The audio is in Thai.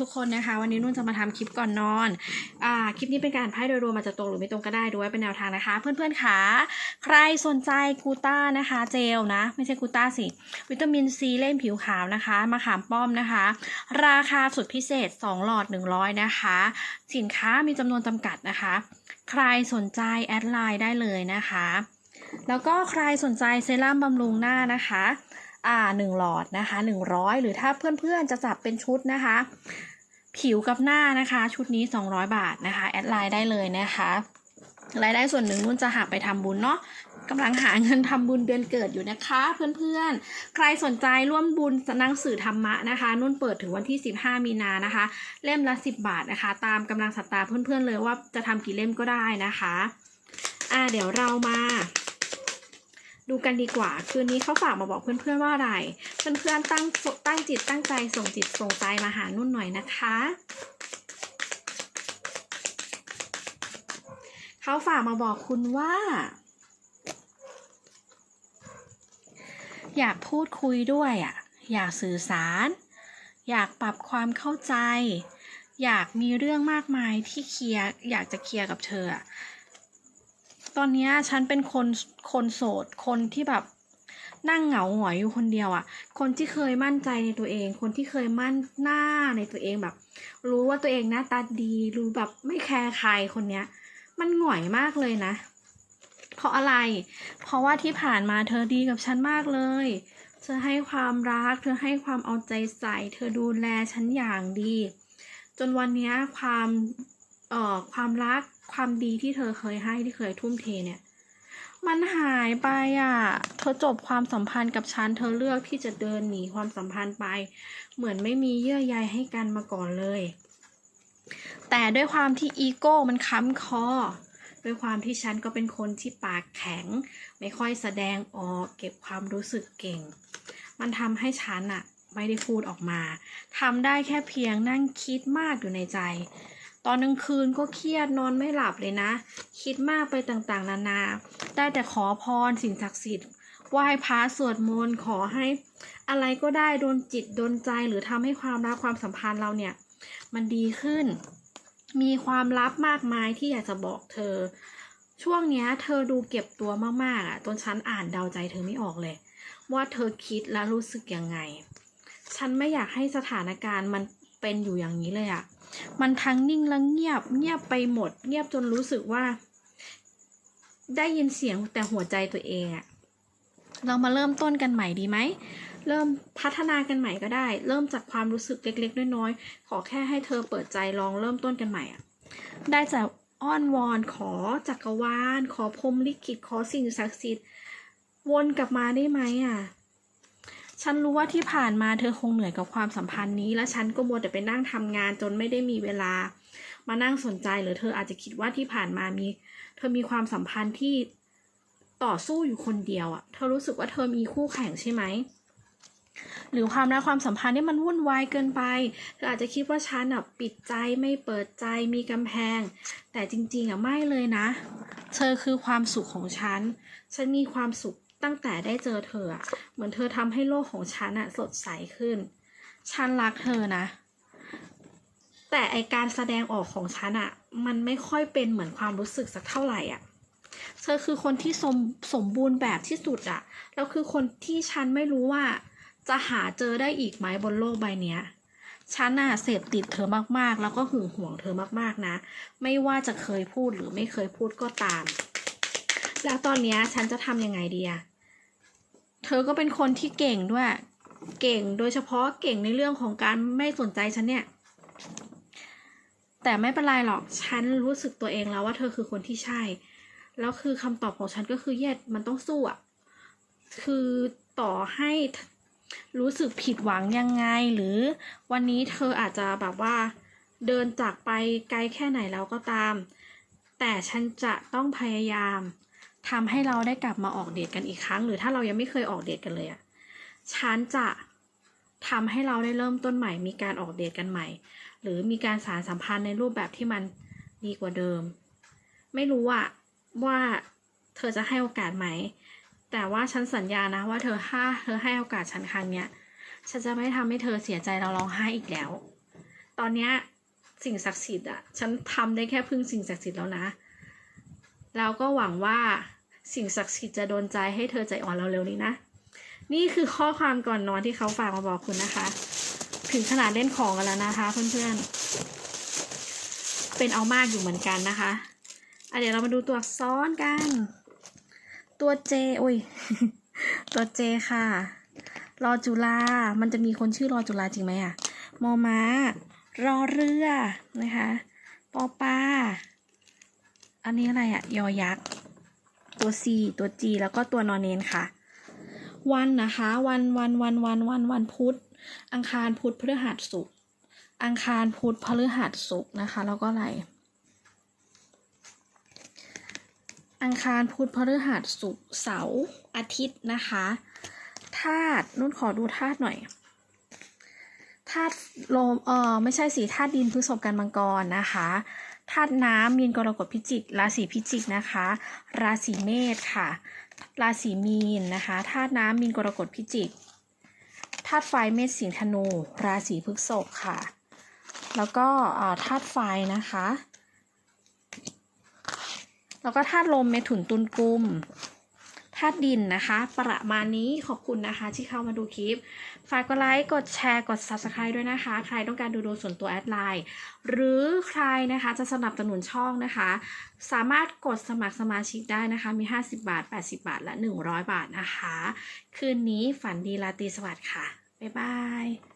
ทุกๆคนนะคะ วันนี้นุ่นจะมาทำคลิปก่อนนอนอ่าคลิปนี้เป็นการไพ่โดยรวมมาจะตรงหรือไม่ตรงก็ได้ด้วยเป็นแนวทางนะคะ เพื่อนๆค่ะใครสนใจกูต้านะคะ เจลนะ ไม่ใช่กูต้าสิ วิตามินซีเล่นผิวขาวนะคะมะขามป้อมนะคะ ราคาสุดพิเศษ 2 หลอด 100 นะคะ สินค้ามีจำนวนจำกัดนะคะ ใครสนใจแอดไลน์ได้เลยนะคะ แล้วก็ใครสนใจเซรั่มบำรุงหน้านะคะ อ่าหนึ่งหลอดนะคะหนึ่งร้อยหรือถ้าเพื่อนๆจะจับเป็นชุดนะคะ ผิวกับหน้านะคะ ชุดนี้ 200 บาทนะคะแอดไลน์ได้เลยนะคะรายได้ส่วนหนึ่งนุ่นจะหักไปทำบุญเนาะกำลังหาเงินทำบุญเดือนเกิดอยู่นะคะ เพื่อนๆ ใครสนใจร่วมบุญหนังสือธรรมะนะคะ นุ่นเปิดถึงวันที่ 15 มีนานะคะ เล่มละ 10 บาทนะคะ ตามกำลังศรัทธาเพื่อนๆเลยว่าจะทำกี่เล่มก็ได้นะคะ อ่าเดี๋ยวเรามา ดูกันดีกว่า คืนนี้เขาฝากมาบอกเพื่อนๆว่าอะไร เพื่อนๆตั้งตั้งจิตตั้งใจส่งจิตส่งใจมาหานุ่นหน่อยนะคะเขาฝากมาบอกคุณว่า อยากพูดคุยด้วยอะ อยากสื่อสาร อยากปรับความเข้าใจ อยากมีเรื่องมากมายที่เคลียร์อยากจะเคลียร์กับเธออะ ตอนนี้ฉันเป็นคนคนโสดคนที่แบบนั่งเหงาหงอยอยู่คนเดียวอะ่ะ คนที่เคยมั่นใจในตัวเอง คนที่เคยมั่นหน้าในตัวเองแบบ รู้ว่าตัวเองหน้าตาดี รู้แบบไม่แคร์ใครคนเนี้ย มันหงอยมากเลยนะ เพราะอะไร เพราะว่าที่ผ่านมาเธอดีกับฉันมากเลย เธอให้ความรัก เธอให้ความเอาใจใส่ เธอดูแลฉันอย่างดี จนวันนี้ความ เอ่อความรักความดีที่เธอเคยให้ที่เคยทุ่มเทเนี่ย มันหายไปอะ เธอจบความสัมพันธ์กับฉันเธอเลือกที่จะเดินหนีความสัมพันธ์ไป เหมือนไม่มีเยื่อใยให้กันมาก่อนเลย แต่ด้วยความที่อีโก้มันค้ำคอด้วยความที่ฉันก็เป็นคนที่ปากแข็ง ไม่ค่อยแสดงออกเก็บความรู้สึกเก่ง มันทำให้ฉันอะไม่ได้พูดออกมาทำได้แค่เพียงนั่งคิดมากอยู่ในใจ ตอนกลางคืนก็เครียดนอนไม่หลับเลยนะ คิดมากไปต่างๆ นานา ได้แต่ขอพรสิ่งศักดิ์สิทธิ์ไหว้พระสวดมนต์ขอให้อะไรก็ได้โดนจิตโดนใจหรือทำให้ความรักความสัมพันธ์เราเนี่ย มันดีขึ้น มีความลับมากมายที่อยากจะบอกเธอ ช่วงเนี้ยเธอดูเก็บตัวมากๆอะจนฉันอ่านเดาใจเธอไม่ออกเลย ว่าเธอคิดและรู้สึกยังไง ฉันไม่อยากให้สถานการณ์มัน เป็นอยู่อย่างนี้เลยอะมันทั้งนิ่งและเงียบ เงียบไปหมด เงียบจนรู้สึกว่า ได้ยินเสียงแต่หัวใจตัวเองอะเรามาเริ่มต้นกันใหม่ดีไหม เริ่มพัฒนากันใหม่ก็ได้ เริ่มจากความรู้สึกเล็กๆ น้อยๆ ขอแค่ให้เธอเปิดใจลองเริ่มต้นกันใหม่อะได้จากอ้อนวอนขอจักรวาลขอพรมลิขิตขอสิ่งศักดิ์สิทธิ์วนกลับมาได้ไหมอะ ฉันรู้ว่าที่ผ่านมาเธอคงเหนื่อยกับความสัมพันธ์นี้ และฉันก็มัวแต่ไปนั่งทำงานจนไม่ได้มีเวลา มานั่งสนใจหรือเธออาจจะคิดว่าที่ผ่านมามี เธอมีความสัมพันธ์ที่ต่อสู้อยู่คนเดียวอะ่ะ เธอรู้สึกว่าเธอมีคู่แข่งใช่ไหมหรือความรักความสัมพันธ์นี่มันวุ่นวายเกินไปเธออาจจะคิดว่าฉันอะปิดใจไม่เปิดใจมีกำแพง แต่จริงๆอะไม่เลยนะ เธอคือความสุขของฉัน ฉันมีความสุข ตั้งแต่ได้เจอเธออะเหมือนเธอทำให้โลกของฉันอะสดใสขึ้น ฉันรักเธอนะ แต่ไอการแสดงออกของฉันอะมันไม่ค่อยเป็นเหมือนความรู้สึกสักเท่าไหร่อะเธอคือคนที่สมสมบูรณ์แบบที่สุดอะแล้วคือคนที่ฉันไม่รู้ว่า จะหาเจอได้อีกไหมบนโลกใบเนี้ยฉันน่ะเสพติดเธอมากๆ แล้วก็หึงหวงเธอมากๆนะ ไม่ว่าจะเคยพูดหรือไม่เคยพูดก็ตาม แล้วตอนนี้ฉันจะทำยังไงดีอะ เธอก็เป็นคนที่เก่งด้วย เก่งโดยเฉพาะเก่งในเรื่องของการไม่สนใจฉันเนี่ย แต่ไม่เป็นไรหรอก ฉันรู้สึกตัวเองแล้วว่าเธอคือคนที่ใช่ แล้วคือคำตอบของฉันก็คือเย็ดมันต้องสู้อะคือต่อให้รู้สึกผิดหวังยังไง หรือวันนี้เธออาจจะแบบว่าเดินจากไปไกลแค่ไหนแล้วก็ตาม แต่ฉันจะต้องพยายาม ทำให้เราได้กลับมาออกเดทกันอีกครั้ง หรือถ้าเรายังไม่เคยออกเดทกันเลยอะฉันจะทำให้เราได้เริ่มต้นใหม่ มีการออกเดทกันใหม่ หรือมีการสารสัมพันธ์ในรูปแบบที่มันดีกว่าเดิม ไม่รู้อะว่าเธอจะให้โอกาสไหม แต่ว่าฉันสัญญานะว่าเธอถ้าเธอให้โอกาสฉันครั้งเนี้ยฉันจะไม่ทำให้เธอเสียใจเราร้องไห้อีกแล้ว ตอนเนี้ยสิ่งศักดิ์สิทธิ์อะฉันทำได้แค่พึ่งสิ่งศักดิ์สิทธิ์แล้วนะ แล้วก็หวังว่าสิ่งศักดิ์สิทธิ์จะโดนใจให้เธอใจอ่อนเราเร็วนี้นะ นี่คือข้อความก่อนนอนที่เขาฝากมาบอกคุณนะคะ ถึงขนาดเล่นของกันแล้วนะคะเพื่อนๆ เป็นเอามากอยู่เหมือนกันนะคะอะเดี๋ยวเรามาดูตัวอักษรกัน ตัวเจโอ้ย ตัวเจค่ะ รอจุฬามันจะมีคนชื่อรอจุฬาจริงไหมอะมอม้ารอเรือนะคะ ปอปลา อันนี้อะไรอะยอยักษ์ ตัว C ตัว G แล้วก็ตัวนอนเนนค่ะ วันนะคะ วันวันวันวันวันวันพุธ อังคารพุธพฤหัสศุกร์ อังคารพุธพฤหัสศุกร์นะคะ แล้วก็อะไร อังคารพุธพฤหัสศุกร์เสาร์อาทิตย์นะคะธาตุนุ่นขอดูธาตุหน่อยธาตุลมเออไม่ใช่สีธาตุดินพฤษภกันมังกรนะคะ ธาตุน้ำมีนกรกฎพิจิก ราศีพิจิกนะคะ ราศีเมษค่ะ ราศีมีนนะคะธาตุน้ำมีนกรกฎพิจิกธาตุไฟเมษสิงห์ธนู ราศีพฤษภค่ะ แล้วก็ธาตุไฟนะคะ แล้วก็ธาตุลมเมถุนตุลกุม ธาตุดินนะคะ ประมาณนี้ขอบคุณนะคะที่เข้ามาดูคลิป ฝากกดไลค์ กดแชร์ กด subscribe ด้วยนะคะ ใครต้องการดูดูส่วนตัวแอดไลน์หรือใครนะคะจะสนับสนุนช่องนะคะ สามารถกดสมัครสมาชิกได้นะคะ มี 50 บาท 80 บาท และ 100 บาทนะคะ คืนนี้ฝันดีราตรีสวัสดิ์ค่ะ บ๊ายบาย